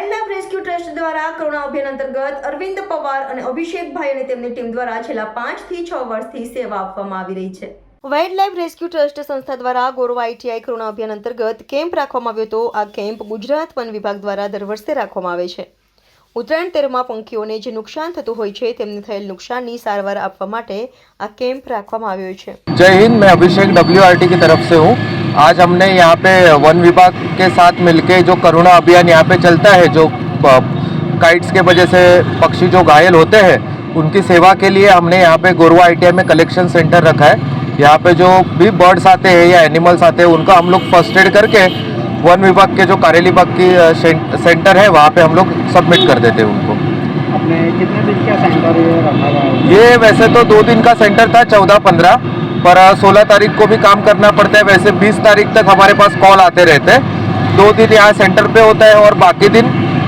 Child rescue trust દ્વારા કરુણા અભિયાન અંતર્ગત અરવિંદ પવાર અને અભિષેકભાઈ અને તેમની ટીમ દ્વારા છેલ્લા પાંચથી છ વર્ષથી સેવા આપવામાં આવી રહી છે. વાઇલ્ડ રેસ્ક્યુ ટ્રસ્ટ સંસ્થા દ્વારા ગોરવા આઈટીઆઈ કરુણા અભિયાન અંતર્ગત કેમ્પ રાખવામાં આવ્યો હતો. આ કેમ્પ ગુજરાત વન વિભાગ દ્વારા દર વર્ષે રાખવામાં આવે છે. ઉત્તરાયણ તેરમાં પંખીઓને જે નુકસાન થતું હોય છે તેમને થયેલ નુકસાનની સારવાર આપવા માટે આ કેમ્પ રાખવામાં આવ્યો છે. જય હિન્દ મેં અભિષેક ડબલ્યુઆરટી તરફ હું. आज हमने यहाँ पे वन विभाग के साथ मिलके जो करुणा अभियान यहाँ पे चलता है जो काइट्स के वजह से पक्षी जो घायल होते हैं उनकी सेवा के लिए हमने यहाँ पे गोरवा आई में कलेक्शन सेंटर रखा है। यहाँ पे जो भी बर्ड्स आते हैं या एनिमल्स आते हैं उनका हम लोग फ़र्स्ट एड करके वन विभाग के जो कारेली बाग की सेंटर है वहाँ पे हम लोग सबमिट कर देते हैं उनको। अपने कितने दिन का सेंटर ये रखा ये वैसे तो दो दिन का सेंटर था चौदह पंद्रह। पर सोलह तारीख को भी काम करना पड़ता है वैसे बीस तारीख तक हमारे पास कॉल आते रहते हैं। दो दिन यहाँ सेंटर पे होता है और बाकी दिन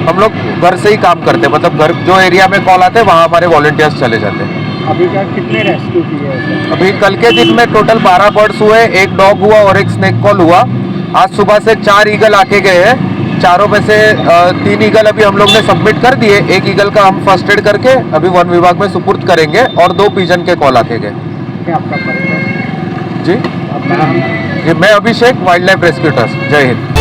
हम लोग घर से ही काम करते हैं। मतलब घर जो एरिया में कॉल आते हैं वहाँ हमारे वॉल्टियर्स चले जाते हैं। अभी कितने रेस्क्यू किए हैं अभी कल के दिन में टोटल बारह बर्ड्स हुए एक डॉग हुआ और एक स्नेक कॉल हुआ। आज सुबह से चार ईगल आके गए हैं। चारों में से तीन ईगल अभी हम लोग ने सबमिट कर दिए। एक ईगल का हम फ़र्स्ट एड करके अभी वन विभाग में सुपुर्द करेंगे और दो पीजन के कॉल आके गए। क्या आपका परिचय। जी। मैं Abhishek wild life rescue trust जय हिंद।